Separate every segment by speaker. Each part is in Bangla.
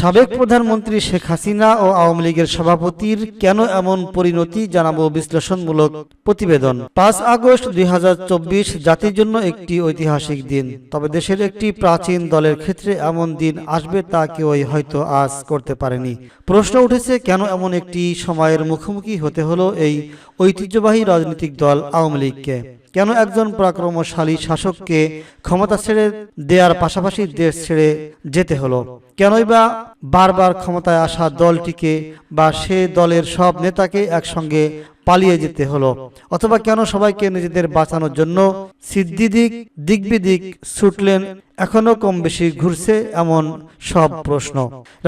Speaker 1: সাবেক প্রধানমন্ত্রী শেখ হাসিনা ও আওয়ামী লীগের সভাপতির কেন এমন পরিণতি জানাব বিশ্লেষণমূলক প্রতিবেদন। পাঁচ আগস্ট দুই হাজার চব্বিশ জাতির জন্য একটি ঐতিহাসিক দিন। তবে দেশের একটি প্রাচীন দলের ক্ষেত্রে এমন দিন আসবে তা কেউই হয়তো আজ করতে পারেনি। প্রশ্ন উঠেছে, কেন এমন একটি সময়ের মুখোমুখি হতে হলো এই ঐতিহ্যবাহী রাজনৈতিক দল আওয়ামী লীগকে? কেন একজন পরাক্রমশালী শাসককে ক্ষমতা ছেড়ে দেওয়ার পাশাপাশি দেশ ছেড়ে যেতে হলো? কেনই বা বারবার ক্ষমতায় আসা দলটিকে বা সে দলের সব নেতাকে একসঙ্গে পালিয়ে যেতে হলো? অথবা কেন সবাইকে নিজেদের বাঁচানোর জন্য সিদ্দিদিক দিকবিদিক ছুটলেন এখনও কম বেশি ঘুরছে এমন সব প্রশ্ন।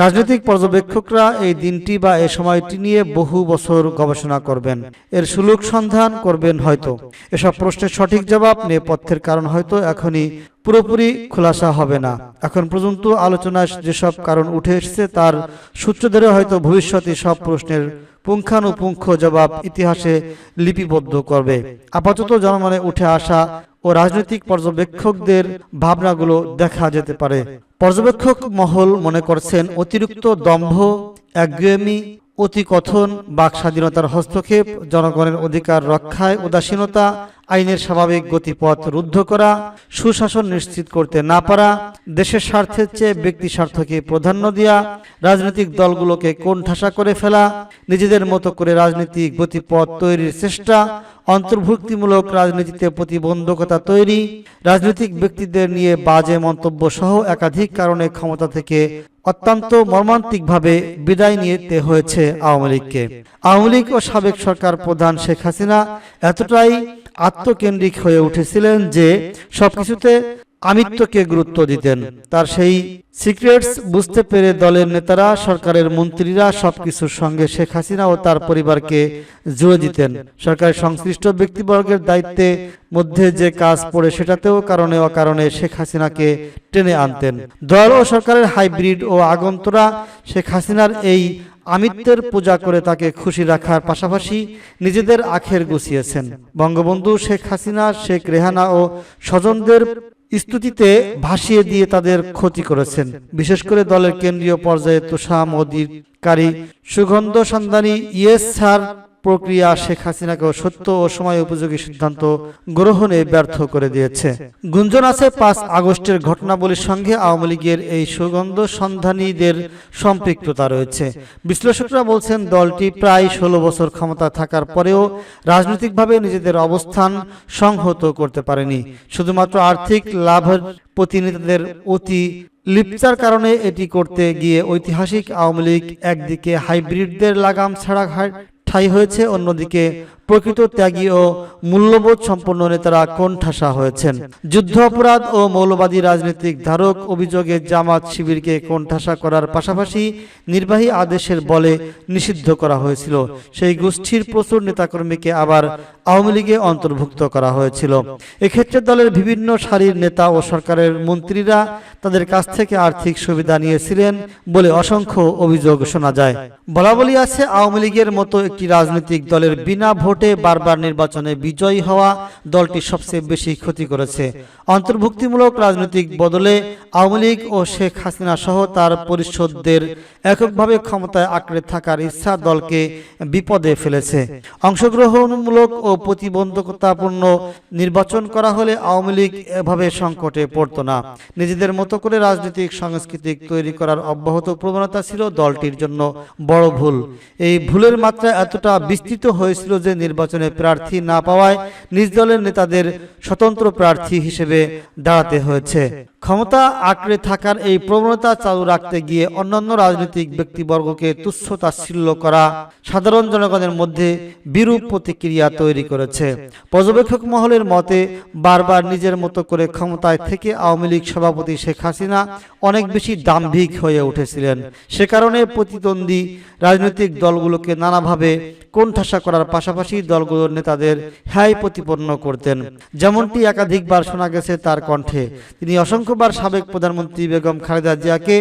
Speaker 1: রাজনৈতিক পর্যবেক্ষকরা এই দিনটি বা এই সময়টি নিয়ে বহু বছর গবেষণা করবেন। এর সুলুক সন্ধান করবেন হয়তো। এসব প্রশ্নের সঠিক জবাব নেপথ্যের কারণ হয়তো এখনই পুরোপুরি খোলাসা হবে না। এখন পর্যন্ত আলোচনায় যেসব কারণ উঠে এসেছে, তার সূত্র ধরে হয়তো ভবিষ্যতে সব প্রশ্নের পুঙ্খানুপুঙ্খ জবাব ইতিহাসে লিপিবদ্ধ করবে। আপাতত জনমনে উঠে আসা ও রাজনৈতিক পর্যবেক্ষকদের ভাবনাগুলো দেখা যেতে পারে। পর্যবেক্ষক মহল মনে করছেন অতিরিক্ত দম্ভ একগুয়েমি অতিকথন বাক স্বাধীনতার হস্তক্ষেপ, জনগণের অধিকার রক্ষায় উদাসীনতা, আইনের স্বাভাবিক গতিপথ রুদ্ধ করা, সুশাসন নিশ্চিত করতে না পারা, দেশের স্বার্থের চেয়ে ব্যক্তি স্বার্থকে প্রাধান্য দেওয়া রাজনৈতিক দলগুলোকে কোণঠাসা করে ফেলা, নিজেদের মতো করে রাজনৈতিক গতিপথ তৈরির চেষ্টা, অন্তর্ভুক্তিমূলক রাজনীতিতে প্রতিবন্ধকতা তৈরি, রাজনৈতিক ব্যক্তিদের নিয়ে বাজে মন্তব্য সহ একাধিক কারণে ক্ষমতা থেকে অত্যন্ত মর্মান্তিকভাবে বিদায় নিতে হয়েছে আওয়ামী লীগকে। আওয়ামী লীগ ও সাবেক সরকার প্রধান শেখ হাসিনা এতটাই আত্মকেন্দ্রিক হয়ে উঠেছিলেন যে সবকিছুতে আমিত্বকে গুরুত্ব দিতেন। তার সেই সিক্রেটস বুঝতে পেরে দলের নেতারা, সরকারের মন্ত্রীরা সবকিছুর সঙ্গে শেখ হাসিনা ও তার পরিবারকে জুড়ে দিতেন। সরকারের সংশ্লিষ্ট ব্যক্তিবর্গের দায়িত্বে মধ্যে যে কাজ পড়ে সেটাতেও কারণে অকারণে শেখ হাসিনাকে টেনে আনতেন। দল ও সরকারের হাইব্রিড ও আগন্তরা শেখ হাসিনার এই আমিত্বের পূজা করে তাকে খুশি রাখার পাশাপাশি নিজেদের আখের গুছিয়েছেন। বঙ্গবন্ধু শেখ হাসিনা, শেখ রেহানা ও স্বজনদের স্তুতিতে ভাসিয়ে দিয়ে তাদের ক্ষতি করেছেন। বিশেষ করে দলের কেন্দ্রীয় পর্যায়ে তোষামোদিকারী সুগন্ধ সন্ধানী ইয়েস স্যার প্রক্রিয়া শেখ হাসিনাকে সত্য ও সময় উপযোগী সিদ্ধান্ত গ্রহণে ব্যর্থ করে দিয়েছে। গুঞ্জন আছে পাঁচ আগস্টের ঘটনাবলীর সঙ্গে আওয়ামী লীগের এই সুগন্ধ সন্ধানীদের সম্পৃক্ততা রয়েছে। বিশ্লেষকরা বলছেন, দলটি প্রায় ষোলো বছর ক্ষমতা থাকার পরেও রাজনৈতিকভাবে নিজেদের অবস্থান সংহত করতে পারেনি। শুধুমাত্র আর্থিক লাভের প্রতিনিধিদের অতি লিপচার কারণে এটি করতে গিয়ে ঐতিহাসিক আওয়ামী লীগ একদিকে হাইব্রিডদের লাগাম ছাড়া ঠাই হয়েছে অন্যদিকে প্রকৃত ত্যাগী ও মূল্যবোধ সম্পন্ন নেতারা কোণঠাসা হয়েছেন। যুদ্ধ অপরাধ ও মৌলবাদী রাজনৈতিক ধারক অভিযোগে জামাত শিবিরকে কোণঠাসা করার পাশাপাশি নির্বাহী আদেশের বলে নিষিদ্ধ করা হয়েছিল। সেই গোষ্ঠীর প্রচুর নেতাকর্মীকে আবার আওয়ামী লীগে অন্তর্ভুক্ত করা হয়েছিল। এক্ষেত্রে দলের বিভিন্ন সারির নেতা ও সরকারের মন্ত্রীরা তাদের কাছ থেকে আর্থিক সুবিধা নিয়েছিলেন বলে অসংখ্য অভিযোগ শোনা যায়। বলা বলি আছে আওয়ামী লীগের মতো একটি রাজনৈতিক দলের বিনা ভোটে বারবার নির্বাচনে বিজয়ী হওয়া দলটি সবচেয়ে বেশি ক্ষতি করেছে। অন্তর্ভুক্তিমূলক রাজনৈতিক বদলে আওয়ামী লীগ ও শেখ হাসিনা সহ তার পরিষদদের এককভাবে ক্ষমতায় আঁকড়ে থাকার ইচ্ছা দলকে বিপদে ফেলেছে। অংশগ্রহণমূলক ও প্রতিবন্ধকতাপূর্ণ নির্বাচন করা হলে আওয়ামী লীগ এভাবে সংকটে পড়ত না। নিজেদের মতো করে রাজনৈতিক, সাংস্কৃতিক তৈরি করার অব্যাহত প্রবণতা ছিল দলটির জন্য বড় ভুল। এই ভুলের মাত্রা এতটা বিস্তৃত হয়েছিল যে নির্বাচনে প্রার্থী না পাওয়ায় নিজ দলের নেতাদের স্বতন্ত্র প্রার্থী হিসেবে দাঁড়াতে হয়েছে। ক্ষমতা আঁকড়ে থাকার এই প্রবণতা চালু রাখতে গিয়ে অন্যান্য রাজনৈতিক ব্যক্তিবর্গকে তুচ্ছ তাচ্ছিল্য করা সাধারণ জনগণের মধ্যে বিরূপ প্রতিক্রিয়া তৈরি করেছে। পর্যবেক্ষক মহলের মতে, বারবার নিজের মতো করে ক্ষমতায় থেকে আওয়ামী লীগ সভাপতি শেখ হাসিনা অনেক বেশি দাম্ভিক হয়ে উঠেছিলেন। সে কারণে প্রতিদ্বন্দ্বী রাজনৈতিক দলগুলোকে নানাভাবে কোণঠাসা করার পাশাপাশি দলগুলোর নেতাদের হ্যায় প্রতিপন্ন করতেন। যেমনটি একাধিকবার শোনা গেছে তার কণ্ঠে। তিনি অসংখ্য শুক্রবার সাবেক প্রধানমন্ত্রী বেগম খালেদা জিয়াকে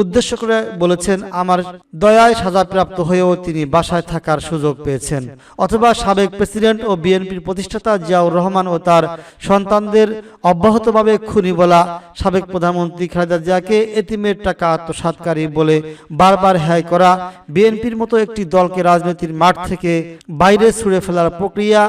Speaker 1: উদ্দেশ্য করে বলেছেন, আমার দয়ায় সাজাপ্রাপ্ত হয়েও তিনি বাসায় থাকার সুযোগ পেয়েছেন। অথবা সাবেক প্রেসিডেন্ট ও বিএনপির প্রতিষ্ঠাতা জিয়াউর রহমান ও তার সন্তানদের অব্যাহতভাবে খুনি বলা সাবেক প্রধানমন্ত্রী খালেদা জিয়াকে এতিমের টাকা আত্মসাৎকারী বলে বারবার হ্যায় করা বিএনপির মতো একটি দলকে রাজনীতির মাঠ থেকে বাইরে ছুড়ে ফেলার প্রক্রিয়া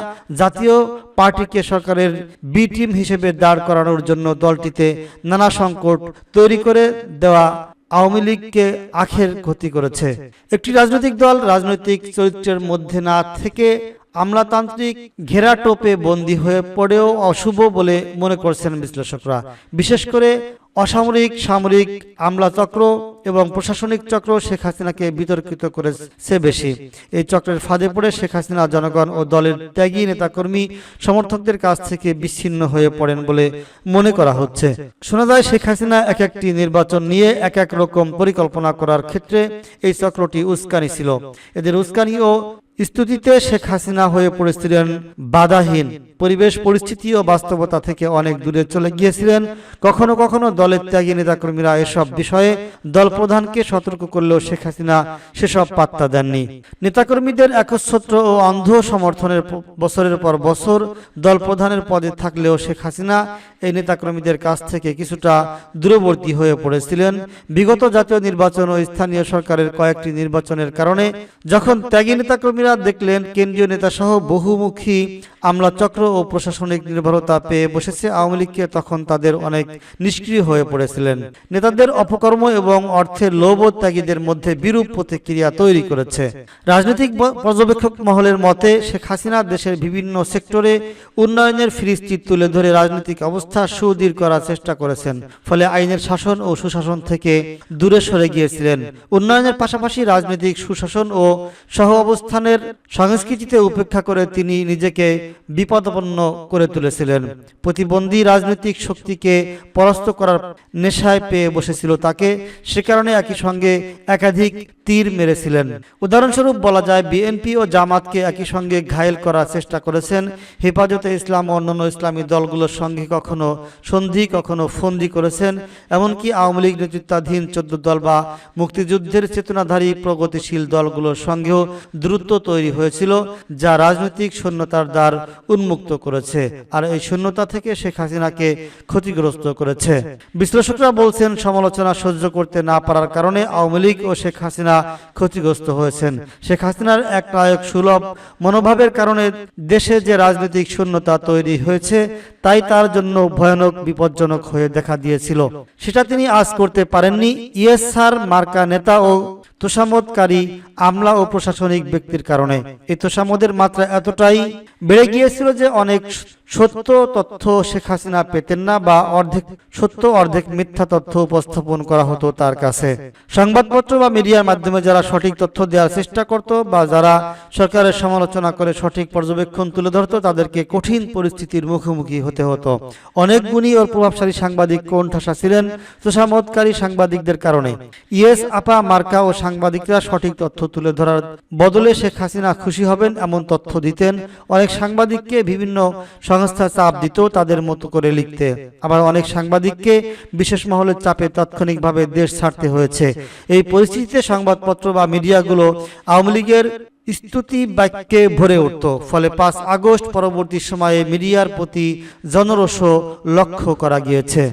Speaker 1: জাতীয় পার্টিকে সরকারের বি টিম হিসেবে দাঁড় করানোর জন্য দলটিতে নানা সংকট তৈরি করে দেওয়া আওয়ামী লীগকে আখের ক্ষতি করেছে। একটি রাজনৈতিক দল রাজনৈতিক চরিত্রের মধ্যে না থেকে আমলাতান্ত্রিক ঘেরাটোপে বন্দী হয়ে পড়েও অশুভ বলে মনে করছেন বিশ্লেষকরা। বিশেষ করে অসামরিক, সামরিক আমলা চক্র এবং প্রশাসনিক চক্র শেখ হাসিনাকে বিতর্কিত করেছে বেশি। এই চক্রের ফাঁদে পড়ে শেখ হাসিনা, জনগণ ও দলের ত্যাগী নেতাকর্মী সমর্থকদের কাছ থেকে বিচ্ছিন্ন হয়ে পড়েন বলে মনে করা হচ্ছে। শোনা যায়, শেখ হাসিনা এক একটি নির্বাচন নিয়ে এক এক রকম পরিকল্পনা করার ক্ষেত্রে এই চক্রটি উস্কানি ছিল। এদের উস্কানি ও স্তুতিতে শেখ হাসিনা হয়ে পড়েছিলেন বাধাহীন। পরিবেশ, পরিস্থিতি ও বাস্তবতা থেকে অনেক দূরে চলে গিয়েছিলেন। কখনো কখনো দলের ত্যাগী নেতাকর্মীরা এসব বিষয়ে দল প্রধানকে সতর্ক করলেও শেখ হাসিনা সেসব পাত্তা দেননি। নেতাকর্মীদের একচ্ছত্র ও অন্ধ সমর্থনের বছরের পর বছর দল প্রধানের পদে থাকলেও শেখ হাসিনা এই নেতাকর্মীদের কাছ থেকে কিছুটা দূরবর্তী হয়ে পড়েছিলেন। বিগত জাতীয় নির্বাচন ও স্থানীয় সরকারের কয়েকটি নির্বাচনের কারণে যখন ত্যাগী নেতাকর্মীরা দেখলেন, কেন্দ্রীয় নেতাসহ বহুমুখী আমলা চক্র ও প্রশাসনিক নির্ভরতা পেয়ে বসেছে আওয়ামী লীগকে তখন তাদের অনেক নিষ্ক্রিয় হয়ে পড়েছিলেন। নেতাদের অপকর্ম এবং অর্থের লোভ ত্যাগীদের মধ্যে বিরূপ প্রতিক্রিয়া তৈরি করেছে। রাজনৈতিক পর্যবেক্ষক মহলের মতে, শেখ হাসিনা দেশের বিভিন্ন সেক্টরে উন্নয়নের ফিরিস্তি তুলে ধরে রাজনৈতিক অবস্থা সুদৃঢ় করার চেষ্টা করেছেন। ফলে আইনের শাসন ও সুশাসন থেকে দূরে সরে গিয়েছিলেন। উন্নয়নের পাশাপাশি রাজনৈতিক সুশাসন ও সহ অবস্থানের সংস্কৃতিতে উপেক্ষা করে তিনি নিজেকে বিপদাপন্ন করে তুলেছিলেন। প্রতিবন্ধী রাজনৈতিক শক্তিকে পরাস্ত করার নেশায় পেয়ে বসেছিল। তাকে সে কারণে একই সঙ্গে একাধিক তীর মেরেছিলেন। উদাহরণস্বরূপ বলা যায়, বিএনপি ও জামাতকে একই সঙ্গে ঘায়েল করার চেষ্টা করেছেন। হেফাজতে ইসলাম ও অন্যান্য ইসলামী দলগুলোর সঙ্গে কখনো সন্ধি, কখনো ফন্দি করেছেন। এমনকি আওয়ামী লীগ নেতৃত্বাধীন চোদ্দ দল বা মুক্তিযুদ্ধের চেতনাধারী প্রগতিশীল দলগুলোর সঙ্গেও দূরত্ব তৈরি হয়েছিল, যা রাজনৈতিক শূন্যতার দ্বার উন্মুক্ত করেছে, আর এই শূন্যতা থেকে শেখ হাসিনাকে ক্ষতিগ্রস্ত করেছে। বিশ্লেষকরা বলছেন, সমালোচনা সহ্য করতে না পারার কারণে আওয়ামী লীগ ও শেখ হাসিনা ক্ষতিগ্রস্ত হয়েছেন। শেখ হাসিনার এক নায়ক সুলভ মনোভাবের কারণে দেশে যে রাজনৈতিক শূন্যতা তৈরি হয়েছে, তাই তার জন্য ভয়ানক, বিপজ্জনক হয়ে দেখা দিয়েছিল। সেটা তিনি আজ করতে পারেননি। ইয়েস ইএসআর মার্কা নেতা ও তোষামতকারী আমলা ও প্রশাসনিক ব্যক্তির কারণে। এই তোষামদের মাত্রা এতটাই বেড়ে গিয়েছিল যে অনেক সত্য তথ্য শেখ হাসিনা পেতেন না বা অর্ধেক সত্য, অর্ধেক মিথ্যা তথ্য উপস্থাপন করা হতো তার কাছে। সংবাদপত্র বা মিডিয়ার মাধ্যমে যারা সঠিক তথ্য দেওয়ার চেষ্টা করত বা যারা সরকারের সমালোচনা করে সঠিক পর্যবেক্ষণ তুলে ধরত, তাদেরকে কঠিন পরিস্থিতির মুখোমুখি হতে হতো। অনেক গুণী ও প্রভাবশালী সাংবাদিক কোণঠাসা ছিলেন তোষামতকারী সাংবাদিকদের কারণে। ইয়েস, আপা, মার্কা ও সাংবাদিকরা সঠিক তথ্য তুলে ধরার বদলে শেখ হাসিনা খুশি হবেন, এমন তথ্য দিতেন। অনেক সাংবাদিককে বিভিন্ন সংস্থা চাপ দিত তাদের মতো করে লিখতে। আবার অনেক সাংবাদিককে বিশেষ মহলের চাপে তাৎক্ষণিকভাবে দেশ ছাড়তে হয়েছে। এই পরিস্থিতিতে সংবাদপত্র বা মিডিয়াগুলো আওয়ামী লীগের স্তুতি বাক্যে ভরে উঠত। ফলে পাঁচ আগস্ট পরবর্তী সময়ে মিডিয়ার প্রতি জনরোষ লক্ষ্য করা গিয়েছে।